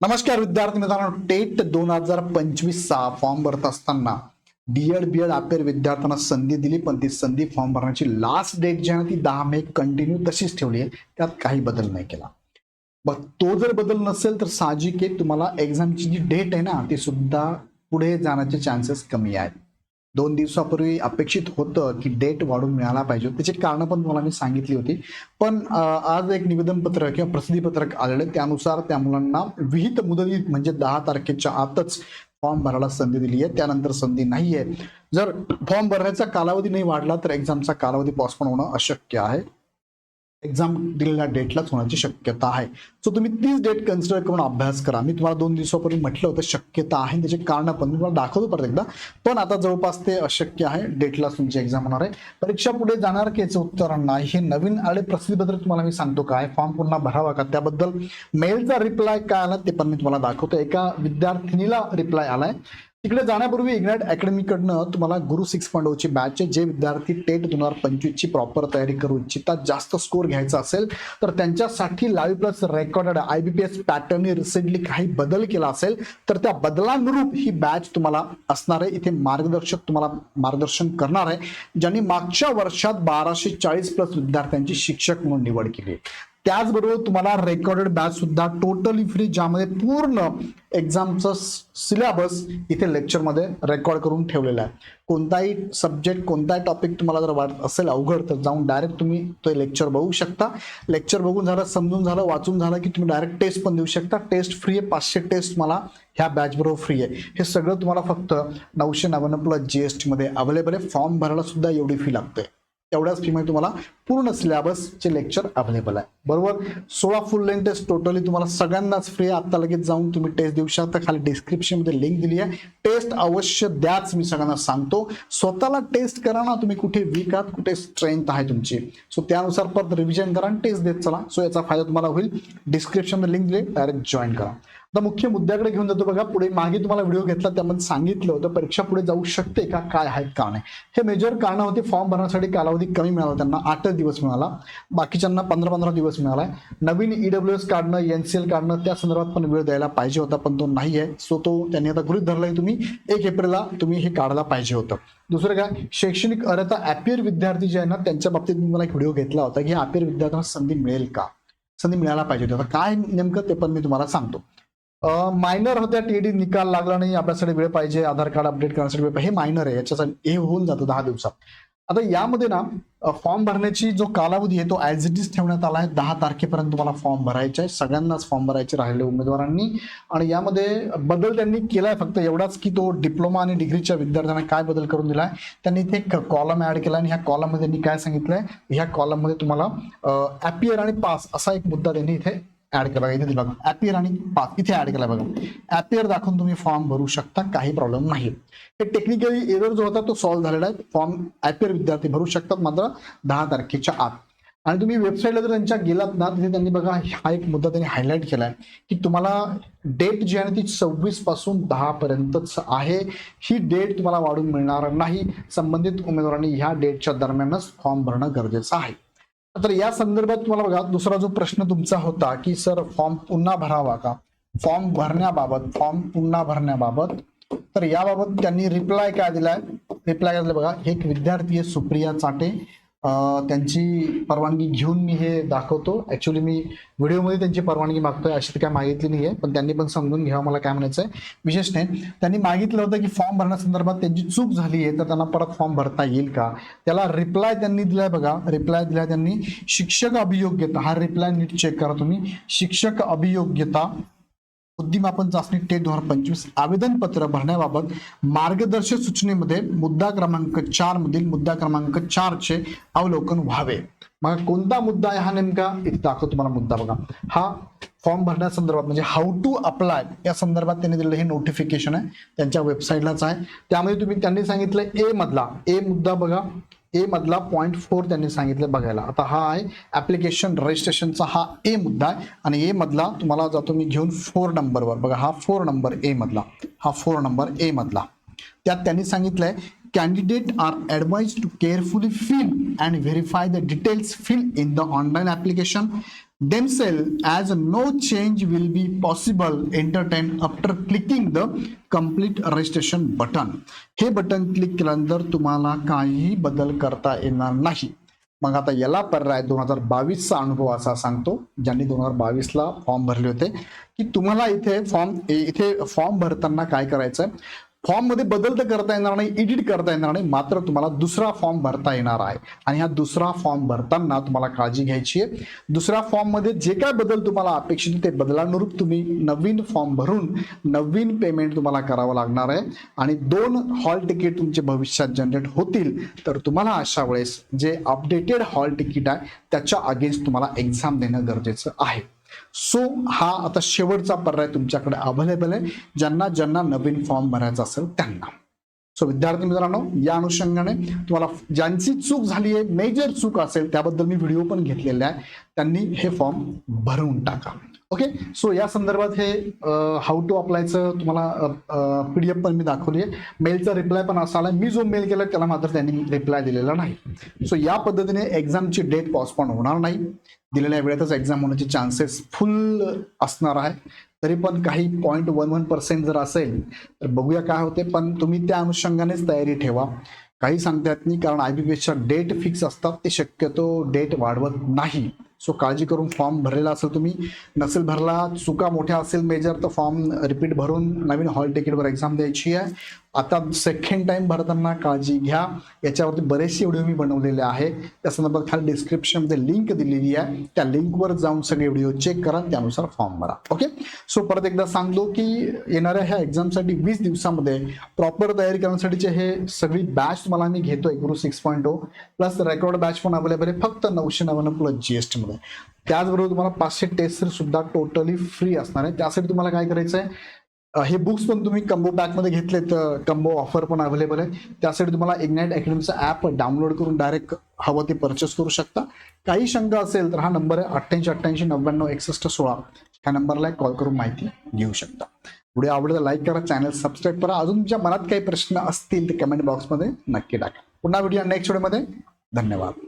नमस्कार विद्यार्थी मित्रांनो टेट दोन हजार पंचवीस चा फॉर्म भरत असताना डीएड बीएड अपेर विद्यार्थ्यांना संधी दिली पण ती संधी फॉर्म भरण्याची लास्ट डेट जी आहे ना ती दहा मे कंटिन्यू तशीच ठेवली आहे. त्यात काही बदल नाही केला. मग तो जर बदल नसेल तर साहजिक आहे तुम्हाला एक्झामची जी डेट आहे ना ती सुद्धा पुढे जाण्याचे चान्सेस कमी आहेत. दोन दिवसापूर्वी अपेक्षित होतं की डेट वाढून मिळाला पाहिजे. त्याची कारणं पण तुम्हाला मी सांगितली होती. पण आज एक निवेदनपत्र किंवा प्रसिद्धीपत्रक आलेलं त्यानुसार त्या मुलांना विहित मुदतीत म्हणजे दहा तारखेच्या आतच फॉर्म भरायला संधी दिली आहे. त्यानंतर संधी नाही आहे. जर फॉर्म भरण्याचा कालावधी नाही वाढला तर एक्झामचा कालावधी पॉस्टपोन होणं अशक्य आहे. एक्झाम दिलेल्या डेटलाच होण्याची शक्यता आहे. सो तुम्ही तीच डेट कन्सिडर करून अभ्यास करा. मी तुम्हाला दोन दिवसापूर्वी म्हटलं होतं शक्यता आहे. त्याचे कारण पण मी तुम्हाला दाखवतो परत एकदा. पण आता जवळपास ते अशक्य आहे. डेटलाच तुमची एक्झाम होणार आहे. परीक्षा पुढे जाणार की याचं उत्तर नाही? हे नवीन आले प्रसिद्धीपत्र तुम्हाला मी सांगतो काय फॉर्म पुन्हा भरावा का? त्याबद्दल मेलचा रिप्लाय काय आला ते पण मी तुम्हाला दाखवतो. एका विद्यार्थिनीला रिप्लाय आलाय. तिकडे जाण्यापूर्वी इग्नाइट अकॅडमीकडनं तुम्हाला गुरु सिक्स पॉईंट ची बॅच जे विद्यार्थी टेट दोन हजार पंचवीसची प्रॉपर तयारी करू इच्छितात जास्त स्कोर घ्यायचा असेल तर त्यांच्यासाठी live plus recorded I B P S पॅटर्नने recently काही बदल केला असेल तर त्या बदलानुरूप ही बॅच तुम्हाला असणार आहे इथे मार्गदर्शक तुम्हाला मार्गदर्शन करणार आहे ज्यांनी मागच्या वर्षात बाराशे चाळीस प्लस विद्यार्थ्यांची शिक्षक म्हणून निवड केली आहे. त्याचबरोबर तुम्हाला रेकॉर्डेड बॅच सुद्धा टोटली फ्री ज्यामध्ये पूर्ण एक्झामचं सिलेबस इथे लेक्चरमध्ये रेकॉर्ड करून ठेवलेला आहे. कोणताही सब्जेक्ट कोणताही टॉपिक तुम्हाला जर वाटत असेल अवघड तर जाऊन डायरेक्ट तुम्ही ते लेक्चर बघू शकता. लेक्चर बघून झालं समजून झालं वाचून झालं की तुम्ही डायरेक्ट टेस्ट पण देऊ शकता. टेस्ट फ्री आहे पाचशे टेस्ट मला ह्या बॅचबरोबर फ्री आहे. हे सगळं तुम्हाला फक्त नऊशे नव्याण्णव प्लस जी एस टीमध्ये अवेलेबल आहे. फॉर्म भरायला सुद्धा एवढी फी लागते. तेवढ्याच फीमध्ये तुम्हाला पूर्ण सिलेबसचे लेक्चर अवेलेबल आहे. बरोबर? सोळा फुल लेंथ टेस्ट टोटली तुम्हाला सगळ्यांनाच फ्री आत्ता आता लगेच जाऊन तुम्ही टेस्ट देऊ शकता. खाली डिस्क्रिप्शनमध्ये लिंक दिली आहे. टेस्ट अवश्य द्याच मी सगळ्यांना सांगतो. स्वतःला टेस्ट करा ना. तुम्ही कुठे वीक आहात कुठे स्ट्रेंथ आहे तुमची. सो त्यानुसार परत रिव्हिजन करा आणि टेस्ट देत चला. सो याचा फायदा तुम्हाला होईल. डिस्क्रिप्शनमध्ये लिंक दिली डायरेक्ट जॉईन करा. आता मुख्य मुद्द्याकडे घेऊन जातो बघा. पुढे मागे तुम्हाला व्हिडिओ घेतला त्यामध्ये सांगितलं होतं परीक्षा पुढे जाऊ शकते का काय आहेत का नाही. हे मेजर कारण होते फॉर्म भरण्यासाठी कालावधी कमी मिळाला त्यांना आठच दिवस मिळाला. बाकीच्यांना पंधरा पंधरा दिवस मिळाला नवीन ईडब्ल्यू एस काढणं एन सी एल काढणं त्या संदर्भात पण वेळ द्यायला पाहिजे होता पण तो नाही आहे सो तो त्यांनी आता गृहित धरलाय तुम्ही एक एप्रिलला तुम्ही हे काढायला पाहिजे होतं. दुसरं काय शैक्षणिक अर्हता ॲपियर विद्यार्थी जे आहे ना त्यांच्या बाबतीत मी मला एक व्हिडिओ घेतला होता की ॲपियर विद्यार्थ्यांना संधी मिळेल का? संधी मिळायला पाहिजे होती. आता काय नेमकं ते पण मी तुम्हाला सांगतो. मायनर होत्या टीईडी निकाल लागला नाही आपल्यासाठी वेळ पाहिजे आधार कार्ड अपडेट करण्यासाठी वेळ पाहिजे हे मायनर आहे याच्यासाठी हे होऊन जातं दहा दिवसात. आता यामध्ये ना फॉर्म भरण्याची जो कालावधी आहे तो ऍज इट इज ठेवण्यात आला आहे दहा तारखेपर्यंत तुम्हाला फॉर्म भरायचे आहे सगळ्यांनाच फॉर्म भरायचे राहिले उमेदवारांनी. आणि यामध्ये बदल त्यांनी केलाय फक्त एवढाच की तो डिप्लोमा आणि डिग्रीच्या विद्यार्थ्यांना काय बदल करून दिलाय त्यांनी इथे एक कॉलम ऍड केला आणि ह्या कॉलममध्ये त्यांनी काय सांगितलंय ह्या कॉलममध्ये तुम्हाला ॲपियर आणि पास असा एक मुद्दा त्यांनी इथे ऍड केला इथे बघा. ॲपियर आणि पास इथे ऍड केला बघा. ॲपियर दाखवून तुम्ही फॉर्म भरू शकता काही प्रॉब्लेम नाही. हे टेक्निकली एरर जो होता तो सॉल्व्ह झालेला आहे. फॉर्म ॲपियर विद्यार्थी भरू शकतात मात्र दहा तारखेच्या आत. आणि तुम्ही वेबसाईटला जर त्यांच्या गेलात ना तिथे त्यांनी बघा हा एक मुद्दा त्यांनी हायलाईट केला आहे की तुम्हाला डेट जी आहे ती सव्वीसपासून दहा पर्यंतच आहे. ही डेट तुम्हाला वाढून मिळणार नाही. संबंधित उमेदवारांनी ह्या डेटच्या दरम्यानच फॉर्म भरणं गरजेचं आहे. तर या संदर्भात तुम्हाला बघा दुसरा जो प्रश्न तुमचा होता की सर फॉर्म पुन्हा भरावा का? फॉर्म भरण्याबाबत फॉर्म पुन्हा भरण्याबाबत. तर याबाबत त्यांनी रिप्लाय काय दिलाय? रिप्लाय काय दिला बघा एक विद्यार्थी आहे सुप्रिया चाटे. त्यांची परवानगी घेऊन मी हे दाखवतो. ऍक्च्युली मी व्हिडिओमध्ये त्यांची परवानगी मागतोय अशी तर काय मागितली नाही आहे पण त्यांनी पण समजून घ्यावं मला काय म्हणायचं आहे विशेष नाही त्यांनी मागितलं होतं की फॉर्म भरण्यासंदर्भात त्यांची चूक झाली आहे तर त्यांना परत फॉर्म भरता येईल का? त्याला रिप्लाय त्यांनी दिलाय बघा रिप्लाय दिलाय त्यांनी शिक्षक अभियोग्यता हा रिप्लाय नीट चेक करा तुम्ही. शिक्षक अभियोग्यता बुद्धिमापन चाचणी टेट दोन हजार पंचवीस आवेदन पत्र भरण्याबाबत मार्गदर्शक सूचनेमध्ये मुद्दा क्रमांक चार मधील मुद्दा क्रमांक चार चे अवलोकन व्हावे. मग कोणता मुद्दा आहे हा नेमका? इथे दाखवतो तुम्हाला मुद्दा बघा. हा फॉर्म भरण्यासंदर्भात म्हणजे हाऊ टू अप्लाय या संदर्भात त्यांनी दिलेलं हे नोटिफिकेशन आहे. त्यांच्या वेबसाईटलाच आहे. त्यामध्ये तुम्ही त्यांनी सांगितलं ए मधला. ए मुद्दा बघा. ए मधला पॉईंट फोर त्यांनी सांगितलं बघायला. आता हा आहे ॲप्लिकेशन रजिस्ट्रेशनचा हा ए मुद्दा आहे. आणि ए मधला तुम्हाला जातो मी घेऊन फोर नंबरवर बघा. हा फोर नंबर ए मधला. हा फोर नंबर ए मधला. त्यात त्यांनी सांगितलंय candidate are advise to carefully fill and verify the details fill in the online application themselves as no change will be possible entertain after clicking the complete registration button. हे button click केल्यानंतर तुम्हाला काहीही बदल करता येणार नाही. मग आता याला पर्याय दोन हजार बावीसचा अनुभव असा सांगतो ज्यांनी दोन हजार बावीसला फॉर्म भरले होते की तुम्हाला इथे फॉर्म इथे फॉर्म भरताना काय करायचं आहे फॉर्ममध्ये बदल तर करता येणार नाही एडिट करता येणार नाही मात्र तुम्हाला दुसरा फॉर्म भरता येणार आहे. आणि हा दुसरा फॉर्म भरताना तुम्हाला काळजी घ्यायची आहे. दुसऱ्या फॉर्ममध्ये जे काय बदल तुम्हाला अपेक्षित ते बदलानुरूप तुम्ही नवीन फॉर्म भरून नवीन पेमेंट तुम्हाला करावं लागणार आहे. आणि दोन हॉल तिकीट तुमचे भविष्यात जनरेट होतील तर तुम्हाला अशा वेळेस जे अपडेटेड हॉल तिकीट आहे त्याच्या अगेन्स्ट तुम्हाला एक्झाम देणं गरजेचं आहे. सो हा आता शेवटचा पर्याय तुमच्याकडे अवेलेबल आहे. ज्यांना ज्यांना नवीन फॉर्म भरायचा असेल त्यांना. सो विद्यार्थी मित्रांनो या अनुषंगाने तुम्हाला ज्यांची चूक झाली आहे मेजर चूक असेल त्याबद्दल मी व्हिडिओ पण घेतलेले आहे. त्यांनी हे फॉर्म भरून टाका. ओके सो या संदर्भात हे हाऊ टू अप्लायचं तुम्हाला पी डी एफ पण मी दाखवली आहे. मेलचा रिप्लाय पण असा आला. मी जो मेल केला त्याला मात्र त्यांनी रिप्लाय दिलेला नाही. सो या पद्धतीने एक्झामची डेट पॉस्टपॉन होणार नाही. दिलेल्या वेळेतच एक्झाम होण्याचे चान्सेस फुल असणार आहे. तरी पण काही पॉईंट वन वन पर्सेंट जर असेल तर बघूया काय होते. पण तुम्ही त्या अनुषंगानेच तयारी ठेवा. काही सांगता येत नाही कारण I B P date fix असतात. ते शक्यतो डेट वाढवत नाही. सो काळजी करून फॉर्म भरलेला असेल तुम्ही. नसेल भरला चुका मोठ्या असेल मेजर तर फॉर्म रिपीट भरून नवीन हॉल तिकीटवर एक्झाम द्यायची आहे. आता सेकंड टाइम भरताना काळजी घ्या. याच्यावरती बरेचसे व्हिडिओ मी बनवलेले आहे. त्या संदर्भात खाली डिस्क्रिप्शनमध्ये लिंक दिलेली आहे. त्या लिंकवर जाऊन सगळे व्हिडिओ चेक करा त्यानुसार फॉर्म भरा. ओके सो परत एकदा सांगतो की येणाऱ्या ह्या एक्झामसाठी वीस दिवसामध्ये प्रॉपर तयारी करण्यासाठीचे हे सगळी बॅच तुम्हाला मी घेतोय Guru six point O plus record batch पण अवेलेबल आहे. फक्त नऊशे नव्याण्णव प्लस जी आहे त्याचबरोबर तुम्हाला पाचशे टेस्ट सुद्धा टोटली फ्री असणार आहे त्यासाठी तुम्हाला काय करायचं आहे हे बुक्स पण तुम्ही कंबो पॅकमध्ये घेतले तर कंबो ऑफर पण अवेलेबल आहे त्यासाठी तुम्हाला इग्नाइट अकॅडमीचं ॲप डाउनलोड करून डायरेक्ट हवं ते परचेस करू शकता. काही शंका असेल तर हा नंबर आहे अठ्ठ्याऐंशी अठ्ठ्याऐंशी नव्याण्णव एकसष्ट सोळा. ह्या नंबरला कॉल करून माहिती घेऊ शकता. व्हिडिओ आवडला लाईक करा चॅनल सबस्क्राईब करा. अजून तुमच्या मनात काही प्रश्न असतील ते कमेंट बॉक्समध्ये नक्की टाका. पुन्हा व्हिडिओ नेक्स्ट व्हिडिओमध्ये धन्यवाद.